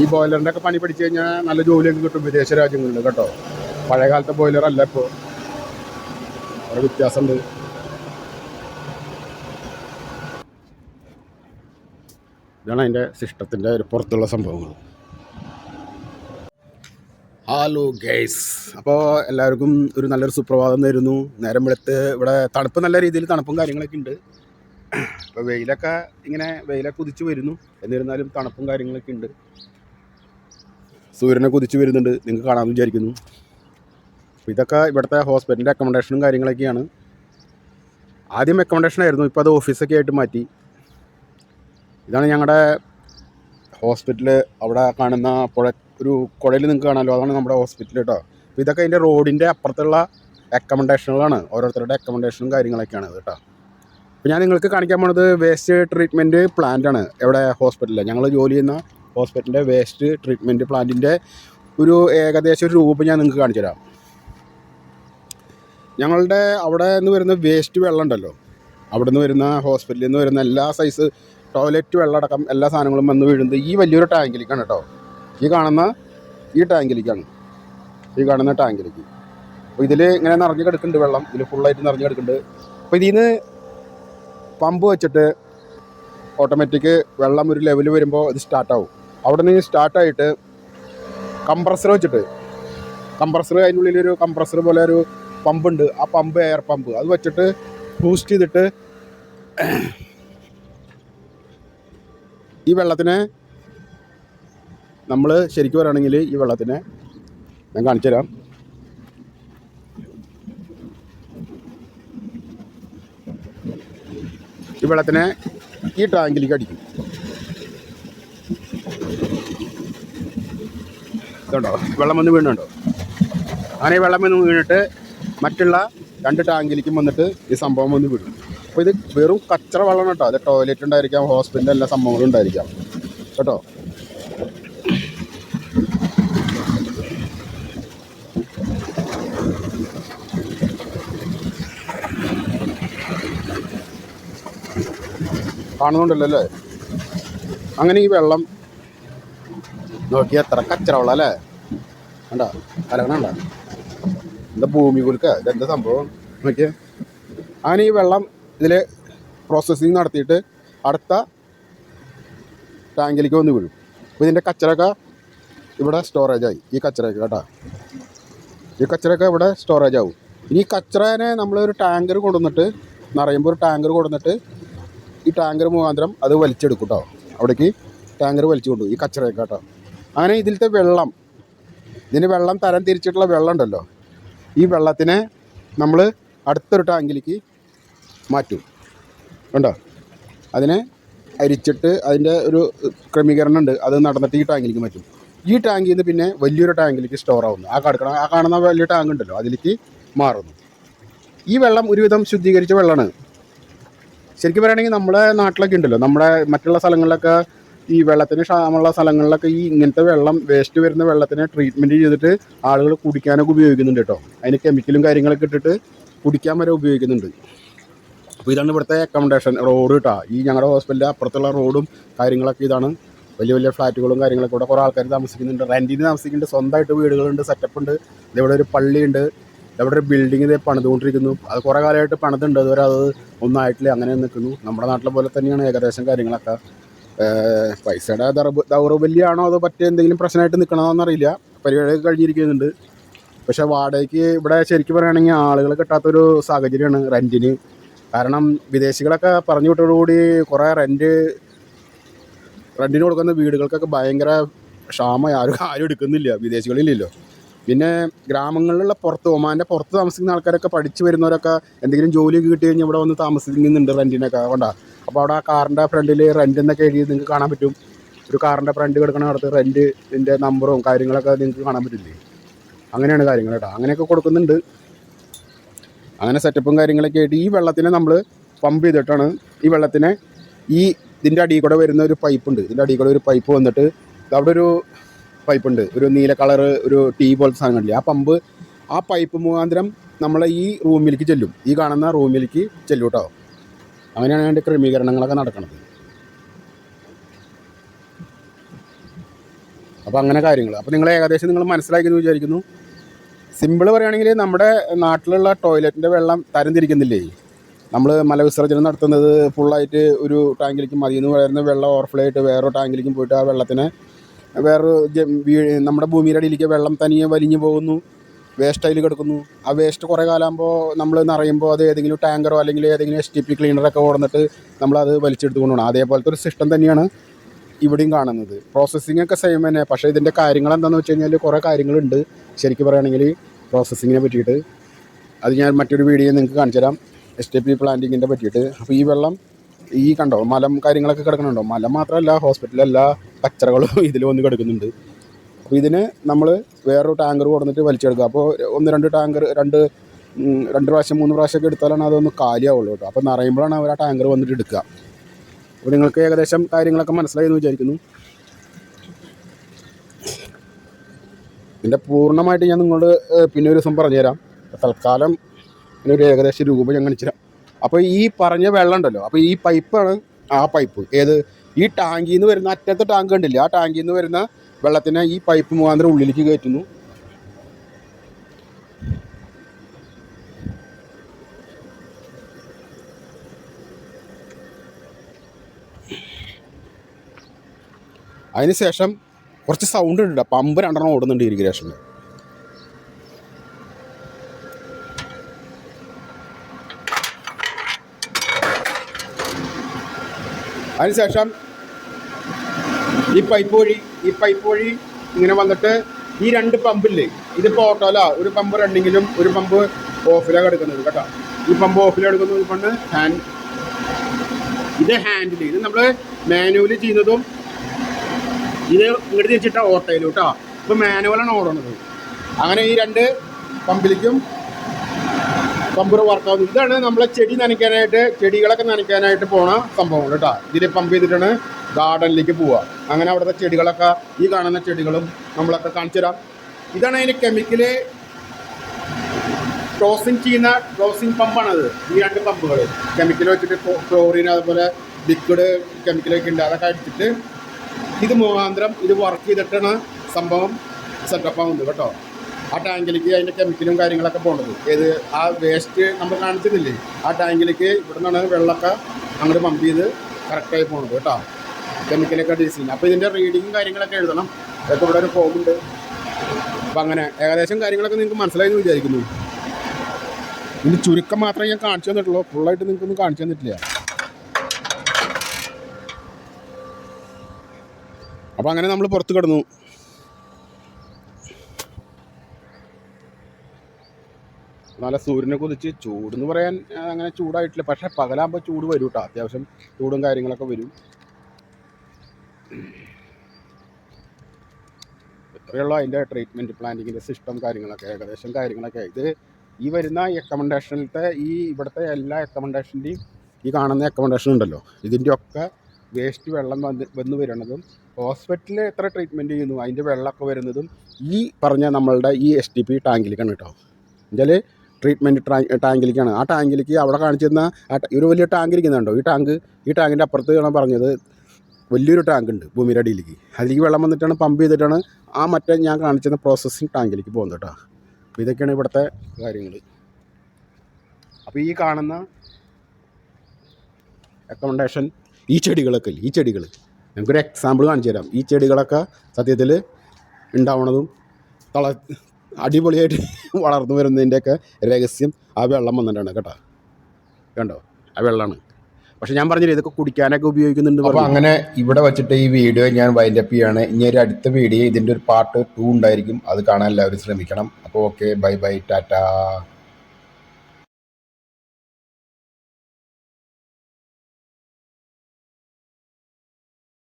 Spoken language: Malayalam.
ഈ ബോയിലറിന്റെ ഒക്കെ പണി പഠിച്ചു കഴിഞ്ഞാൽ നല്ല ജോലിയൊക്കെ കിട്ടും വിദേശ രാജ്യങ്ങളിൽ കേട്ടോ. പഴയ കാലത്തെ ബോയിലർ അല്ല ഇപ്പോൾ ഒരു വ്യത്യാസമുണ്ട്. ഇതാണ് അതിന്റെ സിസ്റ്റത്തിന്റെ ഒരു പുറത്തുള്ള സംഭവങ്ങൾ. ഹലോ ഗൈസ് അപ്പോൾ എല്ലാവർക്കും ഒരു നല്ലൊരു സുപ്രഭാതം തരുന്നു. നേരം വെളുത്ത് ഇവിടെ തണുപ്പ് നല്ല രീതിയിൽ തണുപ്പും കാര്യങ്ങളൊക്കെ ഉണ്ട്. ഇപ്പോൾ വെയിലൊക്കെ ഇങ്ങനെ വെയിലൊക്കെ കുതിച്ച് വരുന്നു. എന്നിരുന്നാലും തണുപ്പും കാര്യങ്ങളൊക്കെ ഉണ്ട്. സൂര്യനെ കുതിച്ച് വരുന്നുണ്ട്. നിങ്ങൾക്ക് കാണാമെന്ന് വിചാരിക്കുന്നു. അപ്പോൾ ഇതൊക്കെ ഇവിടുത്തെ ഹോസ്പിറ്റലിന്റെ അക്കോമഡേഷനും കാര്യങ്ങളൊക്കെയാണ്. ആദ്യം അക്കോമഡേഷൻ ആയിരുന്നു. ഇപ്പോൾ അത് ഓഫീസൊക്കെ ആയിട്ട് മാറ്റി. ഇതാണ് ഞങ്ങളുടെ ഹോസ്പിറ്റൽ അവിടെ കാണുന്ന പുഴ ഒരു കുഴയിൽ നിങ്ങൾക്ക് കാണാമല്ലോ. അതാണ് നമ്മുടെ ഹോസ്പിറ്റൽ കേട്ടോ അപ്പോൾ ഇതൊക്കെ അതിന്റെ റോഡിന്റെ അപ്പുറത്തുള്ള അക്കോമഡേഷനുകളാണ് ഓരോരുത്തരുടെ അക്കോമഡേഷനും കാര്യങ്ങളൊക്കെയാണ് കേട്ടോ അപ്പോൾ ഞാൻ നിങ്ങൾക്ക് കാണിക്കാൻ പോണത് വേസ്റ്റ് ട്രീറ്റ്മെന്റ് പ്ലാന്റാണ് എവിടെ? ഹോസ്പിറ്റലിൽ ഞങ്ങൾ ജോലി ചെയ്യുന്ന ഹോസ്പിറ്റലിന്റെ വേസ്റ്റ് ട്രീറ്റ്മെന്റ് പ്ലാന്റിന്റെ ഒരു ഏകദേശം ഒരു രൂപം ഞാൻ നിങ്ങൾക്ക് കാണിച്ചു തരാം. ഞങ്ങളുടെ അവിടെ നിന്ന് വരുന്ന വേസ്റ്റ് വെള്ളം ഉണ്ടല്ലോ. അവിടെ നിന്ന് വരുന്ന ഹോസ്പിറ്റലിൽ നിന്ന് വരുന്ന എല്ലാ സൈസ് ടോയ്ലറ്റ് വെള്ളം അടക്കം എല്ലാ സാധനങ്ങളും വന്ന് വീഴുന്നത് ഈ വലിയൊരു ടാങ്കിലേക്കാണ് കേട്ടോ. ഈ കാണുന്ന ഈ ടാങ്കിലേക്കാണ്. ഈ കാണുന്ന ടാങ്കിലേക്ക്. അപ്പോൾ ഇതിൽ ഇങ്ങനെ നിറഞ്ഞു കിടക്കുന്നുണ്ട് വെള്ളം. ഇതിൽ ഫുള്ളായിട്ട് നിറഞ്ഞു കിടക്കുന്നുണ്ട്. അപ്പോൾ ഇതിൽ പമ്പ് വെച്ചിട്ട് ഓട്ടോമാറ്റിക് വെള്ളം ഒരു ലെവൽ വരുമ്പോൾ ഇത് സ്റ്റാർട്ടാവും അവിടെ നിന്ന് സ്റ്റാർട്ടായിട്ട് കംപ്രസർ വെച്ചിട്ട്. കംപ്രസർ അതിന്റെ ഉള്ളിലൊരു കംപ്രസർ പോലെ ഒരു പമ്പുണ്ട്. ആ പമ്പ് എയർ പമ്പ് അത് വെച്ചിട്ട് ബൂസ്റ്റ് ചെയ്തിട്ട് ഈ വെള്ളത്തിനെ നമ്മൾ ശരിക്കും പറയുകയാണെങ്കിൽ ഈ വെള്ളത്തിനെ ഞാൻ കാണിച്ചു തരാം. ഈ വെള്ളത്തിനെ ഈ ടാങ്കിലേക്ക് അടിക്കും. ഇതുണ്ടോ? വെള്ളം വന്ന് വീണുണ്ടോ? അങ്ങനെ വെള്ളം വന്ന് വീണിട്ട് മറ്റുള്ള രണ്ട് ടാങ്കിലേക്കും വന്നിട്ട് ഈ സംഭവം വന്ന് വീഴും അപ്പോൾ ഇത് വെറും കച്ചറ വെള്ളം കേട്ടോ. അത് ടോയ്ലറ്റ് ഉണ്ടായിരിക്കാം ഹോസ്പിറ്റലിൽ എല്ലാ സംഭവങ്ങളും ഉണ്ടായിരിക്കാം. കേട്ടോ? കാണുന്നുണ്ടല്ലോ അല്ലേ? അങ്ങനെ ഈ വെള്ളം നോക്കി എത്ര കച്ചറവള അല്ലേ കണ്ട? കലകണണ്ട എന്താ ഭൂമി കുലുക്ക? ഇതെന്താ സംഭവം? നോക്കിയേ. അങ്ങനെ ഈ വെള്ളം ഇതിൽ പ്രോസസ്സിങ് നടത്തിയിട്ട് അടുത്ത ടാങ്കിലേക്ക് വന്ന് വീഴും. അപ്പോൾ ഇതിന്റെ കച്ചറൊക്കെ ഇവിടെ സ്റ്റോറേജായി ഈ കച്ചറയൊക്കെ കേട്ടോ. ഈ കച്ചറയൊക്കെ ഇവിടെ സ്റ്റോറേജ് ആവും. ഇനി ഈ കച്ചറേനെ നമ്മളൊരു ടാങ്കർ കൊണ്ടുവന്നിട്ട് നിറയുമ്പോൾ ഒരു ടാങ്കർ കൊണ്ടുവന്നിട്ട് ഈ ടാങ്കർ മുഖാന്തരം അത് വലിച്ചെടുക്കും കേട്ടോ അവിടേക്ക് ടാങ്കർ വലിച്ചു കൊണ്ടുപോകും. ഈ കച്ചറയൊക്കെ കേട്ടോ. അങ്ങനെ ഇതിലത്തെ വെള്ളം ഇതിന് വെള്ളം തരം തിരിച്ചിട്ടുള്ള വെള്ളം ഉണ്ടല്ലോ ഈ വെള്ളത്തിനെ നമ്മൾ അടുത്തൊരു ടാങ്കിലേക്ക് മാറ്റും. ഉണ്ടോ അതിനെ അരിച്ചിട്ട് അതിന്റെ ഒരു ക്രമീകരണം ഉണ്ട് അത് നടന്നിട്ട് ഈ ടാങ്കിലേക്ക് മാറ്റും. ഈ ടാങ്കിൽ നിന്ന് പിന്നെ വലിയൊരു ടാങ്കിലേക്ക് സ്റ്റോർ ആവുന്നു. ആ കടക്കണം ആ കാണുന്ന വലിയ ടാങ്ക് ഉണ്ടല്ലോ അതിലേക്ക് മാറുന്നു. ഈ വെള്ളം ഒരുവിധം ശുദ്ധീകരിച്ച വെള്ളമാണ്. ശരിക്കും പറയുകയാണെങ്കിൽ നമ്മുടെ നാട്ടിലൊക്കെ ഉണ്ടല്ലോ നമ്മുടെ മറ്റുള്ള സ്ഥലങ്ങളിലൊക്കെ ഈ വെള്ളത്തിന് ക്ഷാമമുള്ള സ്ഥലങ്ങളിലൊക്കെ ഈ ഇങ്ങനത്തെ വെള്ളം വേസ്റ്റ് വരുന്ന വെള്ളത്തിനെ ട്രീറ്റ്മെന്റ് ചെയ്തിട്ട് ആളുകൾ കുടിക്കാനൊക്കെ ഉപയോഗിക്കുന്നുണ്ട് കേട്ടോ. അതിന് കെമിക്കലും കാര്യങ്ങളൊക്കെ ഇട്ടിട്ട് കുടിക്കാൻ വരെ ഉപയോഗിക്കുന്നുണ്ട്. അപ്പോൾ ഇതാണ് ഇവിടുത്തെ അക്കോമഡേഷൻ റോഡ് കേട്ടോ ഈ ഞങ്ങളുടെ ഹോസ്പിറ്റലിന്റെ അപ്പുറത്തുള്ള റോഡും കാര്യങ്ങളൊക്കെ ഇതാണ്. വലിയ വലിയ ഫ്ലാറ്റുകളും കാര്യങ്ങളൊക്കെ ഇവിടെ കുറേ ആൾക്കാർ താമസിക്കുന്നുണ്ട്. റെന്റിന് താമസിക്കുന്നുണ്ട്. സ്വന്തമായിട്ട് വീടുകളുണ്ട് സെറ്റപ്പ് ഉണ്ട്. ഇവിടെ ഒരു പള്ളിയുണ്ട്. ഇവിടെ ഒരു ബിൽഡിംഗ് ഇത് പണിതുകൊണ്ടിരിക്കുന്നു. അത് കുറേ കാലമായിട്ട് പണിതുണ്ട്. അതുവരെ അത് ഒന്നായിട്ടില്ല. അങ്ങനെ നിൽക്കുന്നു നമ്മുടെ നാട്ടിലെ പോലെ തന്നെയാണ് ഏകദേശം കാര്യങ്ങളൊക്കെ. പൈസയുടെ ദൗർബ- ദൗർബല്യമാണോ അതോ മറ്റേ എന്തെങ്കിലും പ്രശ്നമായിട്ട് നിൽക്കണമെന്നറിയില്ല പരിപാടി കഴിഞ്ഞിരിക്കുന്നുണ്ട്. പക്ഷേ വാടകയ്ക്ക് ഇവിടെ ശരിക്കും പറയുകയാണെങ്കിൽ ആളുകൾ കിട്ടാത്തൊരു സാഹചര്യമാണ് റെന്റിന് കാരണം വിദേശികളൊക്കെ പറഞ്ഞു വിട്ടതോടുകൂടി കുറേ റെന്റ് റെന്റിന് കൊടുക്കുന്ന വീടുകൾക്കൊക്കെ ഭയങ്കര ക്ഷാമം ആരും ആരും എടുക്കുന്നില്ല. വിദേശികളില്ലല്ലോ. പിന്നെ ഗ്രാമങ്ങളിലുള്ള പുറത്ത് ഒമാന്റെ പുറത്ത് താമസിക്കുന്ന ആൾക്കാരൊക്കെ പഠിച്ചു വരുന്നവരൊക്കെ എന്തെങ്കിലും ജോലിയൊക്കെ കിട്ടി കഴിഞ്ഞാൽ ഇവിടെ വന്ന് താമസിക്കുന്നുണ്ട് റെന്റിനൊക്കെ കൊണ്ടാ അപ്പോൾ അവിടെ ആ കാറിന്റെ ഫ്രണ്ടിൽ റെന്റ് എന്നൊക്കെ എഴുതി നിങ്ങൾക്ക് കാണാൻ പറ്റും. ഒരു കാറിന്റെ ഫ്രണ്ട് കിടക്കണ അടുത്ത് റെന്റിന്റെ നമ്പറും കാര്യങ്ങളൊക്കെ നിങ്ങൾക്ക് കാണാൻ പറ്റില്ലേ? അങ്ങനെയാണ് കാര്യങ്ങൾ കേട്ടോ. അങ്ങനെയൊക്കെ കൊടുക്കുന്നുണ്ട്. അങ്ങനെ സെറ്റപ്പും കാര്യങ്ങളൊക്കെ ആയിട്ട് ഈ വെള്ളത്തിനെ നമ്മൾ പമ്പ് ചെയ്തിട്ടാണ് ഈ വെള്ളത്തിനെ ഈ ഇതിന്റെ അടിയിൽ കൂടെ വരുന്ന ഒരു പൈപ്പ് ഉണ്ട്. ഇതിന്റെ അടിയിൽ കൂടെ ഒരു പൈപ്പ് വന്നിട്ട് അവിടെ ഒരു പൈപ്പ് ഉണ്ട് ഒരു നീല കളർ ഒരു ടീ പോലത്തെ സാധനം ആ പമ്പ് ആ പൈപ്പ് മുഖാന്തരം നമ്മളെ ഈ റൂമിലേക്ക് ചെല്ലും. ഈ കാണുന്ന റൂമിലേക്ക് ചെല്ലും അങ്ങനെയാണ് അതിന്റെ ക്രമീകരണങ്ങളൊക്കെ നടക്കുന്നത് അപ്പോൾ അങ്ങനെ കാര്യങ്ങൾ അപ്പോൾ നിങ്ങൾ ഏകദേശം നിങ്ങൾ മനസ്സിലാക്കിയെന്ന് വിചാരിക്കുന്നു. സിമ്പിൾ പറയുകയാണെങ്കിൽ നമ്മുടെ നാട്ടിലുള്ള ടോയ്ലറ്റിന്റെ വെള്ളം തരംതിരിക്കുന്നില്ലേ? നമ്മൾ മലവിസർജനം നടത്തുന്നത് ഫുള്ളായിട്ട് ഒരു ടാങ്കിലേക്ക് മതിയെന്ന് പറയുന്ന വെള്ളം ഓവർഫ്ലോ ആയിട്ട് വേറൊരു ടാങ്കിലേക്കും പോയിട്ട് ആ വെള്ളത്തിന് വേറൊരു നമ്മുടെ ഭൂമിയുടെ അടിയിലേക്ക് വെള്ളം തനിയെ വലിഞ്ഞു പോകുന്നു. വേസ്റ്റ് അതിൽ കിടക്കുന്നു. ആ വേസ്റ്റ് കുറേ കാലമാകുമ്പോൾ നമ്മൾ നിറയുമ്പോൾ അത് ഏതെങ്കിലും ടാങ്കറോ അല്ലെങ്കിൽ ഏതെങ്കിലും എസ് ടി പി ക്ലീനറൊക്കെ ഓടുന്നിട്ട് നമ്മളത് വലിച്ചെടുത്ത് കൊണ്ടുപോകണം അതേപോലത്തെ ഒരു സിസ്റ്റം തന്നെയാണ് ഇവിടെയും കാണുന്നത്. പ്രോസസ്സിംഗ് ഒക്കെ സെയിം തന്നെ. പക്ഷേ ഇതിന്റെ കാര്യങ്ങൾ എന്താണെന്ന് വെച്ച് കഴിഞ്ഞാൽ കുറേ കാര്യങ്ങളുണ്ട്. ശരിക്കും പറയുകയാണെങ്കിൽ പ്രോസസ്സിങ്ങിനെ പറ്റിയിട്ട്. അത് ഞാൻ മറ്റൊരു വീഡിയോ നിങ്ങൾക്ക് കാണിച്ചു തരാം എസ് ടി പി പ്ലാന്റിങ്ങിന്റെ പറ്റിയിട്ട്. അപ്പോൾ ഈ വെള്ളം ഈ കണ്ടോ മലം കാര്യങ്ങളൊക്കെ കിടക്കുന്നുണ്ടോ? മലം മാത്രമല്ല ഹോസ്പിറ്റലിൽ എല്ലാ കച്ചറകളും ഇതിൽ വന്ന് കിടക്കുന്നുണ്ട്. അപ്പോൾ ഇതിന് നമ്മൾ വേറൊരു ടാങ്കർ കൊടുത്തിട്ട് വലിച്ചെടുക്കുക. അപ്പോൾ ഒന്ന് രണ്ട് ടാങ്കർ രണ്ട് രണ്ട് പ്രാവശ്യം മൂന്ന് പ്രാവശ്യമൊക്കെ എടുത്താലാണ് അതൊന്ന് കാലിയാവുള്ളൂ കേട്ടോ. അപ്പോൾ നിറയുമ്പോഴാണ് അവർ ആ ടാങ്കർ വന്നിട്ട് എടുക്കുക. അപ്പോൾ നിങ്ങൾക്ക് ഏകദേശം കാര്യങ്ങളൊക്കെ മനസ്സിലായി എന്ന് വിചാരിക്കുന്നു. ഇതിന്റെ പൂർണമായിട്ട് ഞാൻ നിങ്ങളോട് പിന്നെ ഒരു ദിവസം പറഞ്ഞുതരാം. തൽക്കാലം ഇതിനൊരു ഏകദേശം രൂപ ഞാൻ കാണിച്ചു തരാം അപ്പോൾ ഈ പറഞ്ഞ വെള്ളം ഉണ്ടല്ലോ അപ്പോൾ ഈ പൈപ്പാണ് ആ പൈപ്പ്. ഏത്? ഈ ടാങ്കിൽ നിന്ന് വരുന്ന അറ്റത്തെ ടാങ്ക് കണ്ടില്ലേ ആ ടാങ്കിൽ നിന്ന് വരുന്ന വെള്ളത്തിനെ ഈ പൈപ്പ് മുഖാന്തരം ഉള്ളിലേക്ക് കയറ്റുന്നു. അതിനുശേഷം കുറച്ച് സൗണ്ട് ഉണ്ട് പമ്പ് രണ്ടെണ്ണം ഓടുന്നുണ്ട് ഇറിഗേഷനിൽ അതിനുശേഷം ഈ പൈപ്പ് വഴി ഈ പൈപ്പ് വഴി ഇങ്ങനെ വന്നിട്ട് ഈ രണ്ട് പമ്പില്ലേ ഇതിപ്പോൾ ഓട്ടോല ഒരു പമ്പ് റണ്ണിങ്ങിലും ഒരു പമ്പ് ഓഫിലാണ് എടുക്കുന്നത് കേട്ടോ. ഈ പമ്പ് ഓഫിലെടുക്കുന്നത് പണ്ട് ഹാൻഡ് ഇത് ഹാൻഡിൽ ഇത് നമ്മൾ മാനുവലി ചെയ്യുന്നതും ഇത് ഇങ്ങോട്ട് തിരിച്ചിട്ട ഓട്ടയിൽ കേട്ടോ. ഇപ്പോൾ മാനുവലാണ് ഓടുന്നത് അങ്ങനെ ഈ രണ്ട് പമ്പിലേക്കും പമ്പർ വർക്കാവുന്നത് ഇതാണ് നമ്മളെ ചെടി നനയ്ക്കാനായിട്ട് ചെടികളൊക്കെ നനയ്ക്കാനായിട്ട് പോണ സംഭവം കേട്ടോ. ഇതിൽ പമ്പ് ചെയ്തിട്ടാണ് ഗാർഡനിലേക്ക് പോവുക. അങ്ങനെ അവിടുത്തെ ചെടികളൊക്കെ ഈ കാണുന്ന ചെടികളും നമ്മളൊക്കെ കാണിച്ചു തരാം. ഇതാണ് അതിന്റെ കെമിക്കൽ ക്രോസിങ് ചെയ്യുന്ന ക്രോസിങ് പമ്പാണത് ഈ രണ്ട് പമ്പുകൾ കെമിക്കൽ വെച്ചിട്ട് ക്ലോറിൻ അതുപോലെ ലിക്വിഡ് കെമിക്കലൊക്കെ ഉണ്ട്. അതൊക്കെ അടിച്ചിട്ട് ഇത് മുഖാന്തരം ഇത് വർക്ക് ചെയ്തിട്ടാണ് സംഭവം സെറ്റപ്പ് ആവുന്നത് കേട്ടോ. ആ ടാങ്കിലേക്ക് അതിന്റെ കെമിക്കലും കാര്യങ്ങളൊക്കെ പോകുന്നത് ഏത് ആ വേസ്റ്റ് നമ്മൾ കാണിച്ചിട്ടില്ലേ? ആ ടാങ്കിലേക്ക് ഇവിടെ നിന്നാണ് വെള്ളമൊക്കെ അങ്ങോട്ട് പമ്പ് ചെയ്ത് കറക്റ്റായി പോകുന്നത് കേട്ടോ. കെമിക്കലൊക്കെ ഡീസലിന്. അപ്പോൾ ഇതിന്റെ റീഡിങ്ങും കാര്യങ്ങളൊക്കെ എഴുതണം. അതൊക്കെ ഇവിടെ ഒരു ഫോമുണ്ട് അപ്പം അങ്ങനെ ഏകദേശം കാര്യങ്ങളൊക്കെ നിങ്ങൾക്ക് മനസ്സിലായെന്ന് വിചാരിക്കുന്നു. ഇതിന് ചുരുക്കം മാത്രമേ ഞാൻ കാണിച്ചു തന്നിട്ടുള്ളൂ. ഫുള്ളായിട്ട് നിങ്ങൾക്കൊന്നും കാണിച്ചു തന്നിട്ടില്ല. അപ്പോൾ അങ്ങനെ നമ്മൾ പുറത്ത് കിടന്നു. നല്ല സൂര്യനെ കുതിച്ച് ചൂടെന്ന് പറയാൻ അങ്ങനെ ചൂടായിട്ടില്ല. പക്ഷേ പകലാകുമ്പോൾ ചൂട് വരും കേട്ടോ അത്യാവശ്യം ചൂടും കാര്യങ്ങളൊക്കെ വരും. ഇത്രയുള്ള അതിന്റെ ട്രീറ്റ്മെന്റ് പ്ലാനിങ്ങിന്റെ സിസ്റ്റം കാര്യങ്ങളൊക്കെ ഏകദേശം കാര്യങ്ങളൊക്കെ. ഇത് ഈ വരുന്ന അക്കമഡേഷനിലത്തെ ഈ ഇവിടുത്തെ എല്ലാ അക്കമഡേഷന്റെയും ഈ കാണുന്ന അക്കമഡേഷൻ ഉണ്ടല്ലോ. ഇതിന്റെ ഒക്കെ വേസ്റ്റ് വെള്ളം വന്ന് വന്ന് വരണതും ഹോസ്പിറ്റലിൽ എത്ര ട്രീറ്റ്മെന്റ് ചെയ്യുന്നു അതിന്റെ വെള്ളമൊക്കെ വരുന്നതും ഈ പറഞ്ഞ നമ്മളുടെ ഈ എസ് ടി പി ടാങ്കിലേക്കാണ് കേട്ടോ. എന്നുവെച്ചാൽ ട്രീറ്റ്മെന്റ് ടാങ്കിലേക്കാണ് ആ ടാങ്കിലേക്ക് അവിടെ കാണിച്ചിരുന്ന ഒരു വലിയ ടാങ്ക് ഇരിക്കുന്നുണ്ടോ? ഈ ടാങ്ക് ഈ ടാങ്കിന്റെ അപ്പുറത്ത് ആണ് പറഞ്ഞത്. വലിയൊരു ടാങ്ക് ഉണ്ട് ഭൂമിയുടെ അടിയിലേക്ക്. അതിലേക്ക് വെള്ളം വന്നിട്ടാണ് പമ്പ് ചെയ്തിട്ടാണ് ആ മറ്റേ ഞാൻ കാണിച്ചിരുന്ന പ്രോസസ്സിങ് ടാങ്കിലേക്ക് പോകുന്നത് കേട്ടോ. അപ്പോൾ ഇതൊക്കെയാണ് ഇവിടുത്തെ കാര്യങ്ങൾ അപ്പോൾ ഈ കാണുന്ന അക്കോമഡേഷൻ ഈ ചെടികളൊക്കെ ഈ ചെടികൾ നമുക്കൊരു എക്സാമ്പിൾ കാണിച്ചു തരാം ഈ ചെടികളൊക്കെ സത്യത്തിൽ ഉണ്ടാവണതും തള അടിപൊളിയായിട്ട് വളർന്നു വരുന്നതിന്റെയൊക്കെ രഹസ്യം ആ വെള്ളം വന്നിട്ടാണ് കേട്ടോ. കണ്ടോ? ആ വെള്ളമാണ് പക്ഷെ ഞാൻ പറഞ്ഞില്ല ഇതൊക്കെ കുടിക്കാനൊക്കെ ഉപയോഗിക്കുന്നുണ്ട് അപ്പോൾ അങ്ങനെ ഇവിടെ വെച്ചിട്ട് ഈ വീഡിയോ ഞാൻ വൈൻഡ് അപ്പ് ചെയ്യാണ്. ഇനി ഒരു അടുത്ത വീഡിയോ ഇതിന്റെ ഒരു പാർട്ട് ടു ഉണ്ടായിരിക്കും. അത് കാണാൻ എല്ലാവരും ശ്രമിക്കണം. അപ്പോൾ ഓക്കെ ബൈ ബൈ ടാറ്റാ.